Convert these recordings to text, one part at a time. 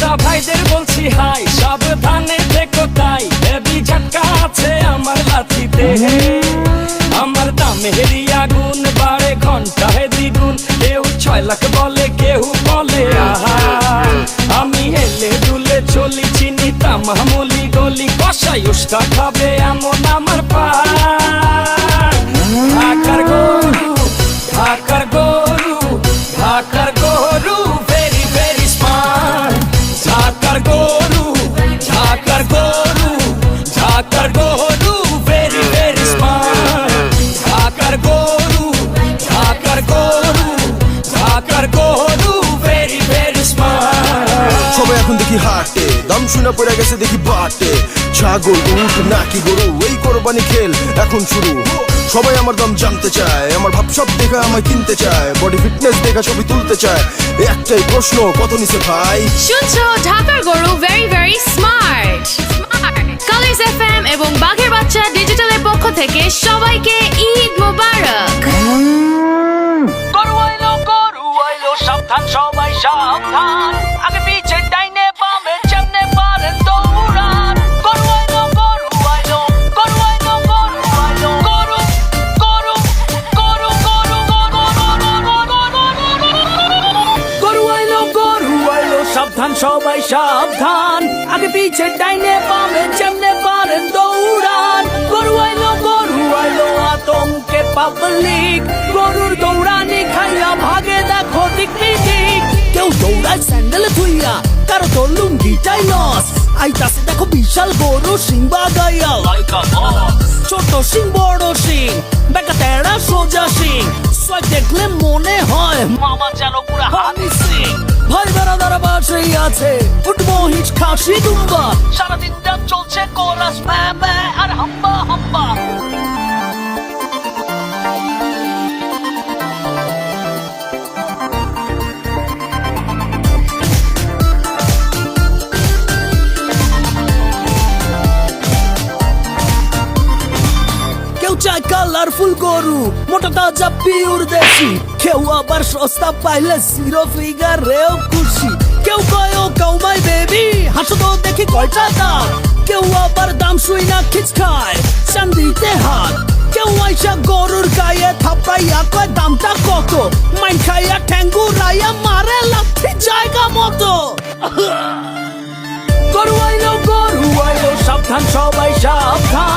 ক্রেতা ভাইদের বলছি হাই সাবধানে দেখো তাই। হেভি ঝটকা আছে আমার লাথিতে আমার দামে হেরিয়া গুণ বাড়ে ঘন্টায়। এখন দেখি হাটে। দাম শুনে পড়ে গেছে দেখি বাটে। ছাগল উঠ নাকি গরু এই কোরবানি খেল এখন শুরু। সবাই আমার দাম জানতে চায় আমার ভাব সব দেখা আমায় কিনতে চায় বডি ফিটনেস দেখা ছবি তুলতে চায়। একটাই প্রশ্ন কত নিছে ভাই? শুনছো ঢাকার গরু ভেরি ভেরি স্মার্ট কালিজ এফএম এবং বাঘের বাচ্চা ডিজিটালের পক্ষ থেকে সবাইকে ঈদ মোবারক। গরু আইলো গরু আইলো সাবধান সবাই সাবধান। আগে সবাই সাবধান। আগে পিছে ডাইনে বামে যেমনে পারেন দৌড়ান। গরু আইলো গরু আইলো আতঙ্কে পাবলিক গরুর দৌড়ানি খাইয়া ভাগে দেখো দিক দিক কেউ দৌড়ায় স্যান্ডেল থুইয়া কারও তো লুঙ্গিটাই লস আইতাছে দেখো বিশাল গরু সিংবা গাইয়া ছোট সিং বড় সিং বেকা তেড়া সোজা সিং। দেখলে মনে হয় মামা যেন পুরা হানি সিং। ভাই বেড়াদার বাসেই আছে। উঠবো হিচ খাসি দুম্বা। সারাদিন রাত চলছে কোরাস ম্যা ম্যা আর হাম্বা হাম্বা। কেউ চায় কালারফুল গরু মোটা তাজা পিওর দেশি। কেউ আবার সস্তা পাইলে জিরো ফিগার রেও খুশি। কেউ কয়, ও কাউমাই বেবি হাসো তো দেখি কয়টা দাম। কেউ আবার দাম শুই না খিচ খায়, চান্দিতে হাত। কেউ আইসা গরুর গায়ে থাপাইয়া কয়, দামটা কত? মাইন খাইয়া ঠ্যাঙ্গু রাইয়া মারে লাথি জায়গা মতো। গরু আইলো গরু আইলো, সাবধান সবাই, সাবধান।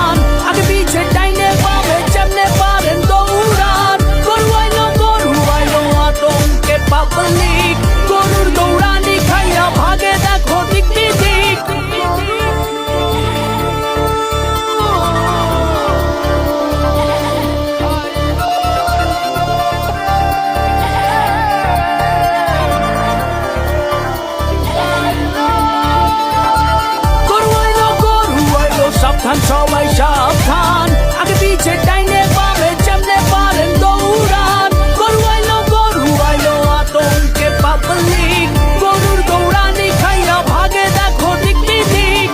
সবাই সাবধান। আগে পিছে ডাইনে পাবে যেমনে পারেন দৌড়ান। গরু আইলো গরু আইলো, আতঙ্কে পাবলিক গরুর দৌড়ানি খাইয়া ভাগে দেখো দিক দিক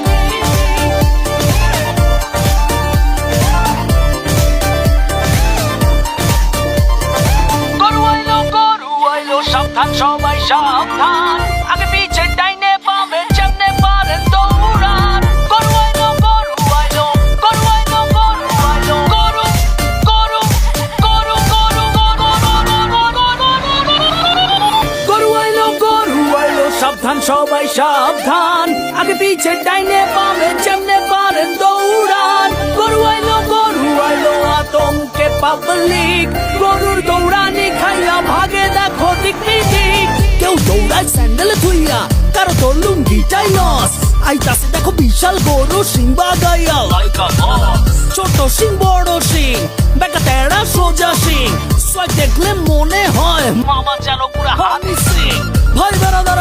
গরু আইলো গরু আইলো, সাবধান, সবাই সাবধান। সাবধান সবাই সাবধান। আগে পিছে ডাইনে বামে যেমনে পারেন দৌড়ান। গরু আইলো গরু আইলো আতঙ্কে পাবলিক গরুর দৌড়ানি খাইয়া ভাগে দেখো দিক দিক কেউ দৌড়ায় স্যান্ডেল থুইয়া কারও তো লুঙ্গিটাই লস আইতাছে দেখো বিশাল গরু সিংবা গাইয়া ছোট সিং বড় সিং বেকা তেড়া সোজা সিং। দেখলে মনে হয় মামা যেন পুরা হানি সিং। ভাই বেড়াদার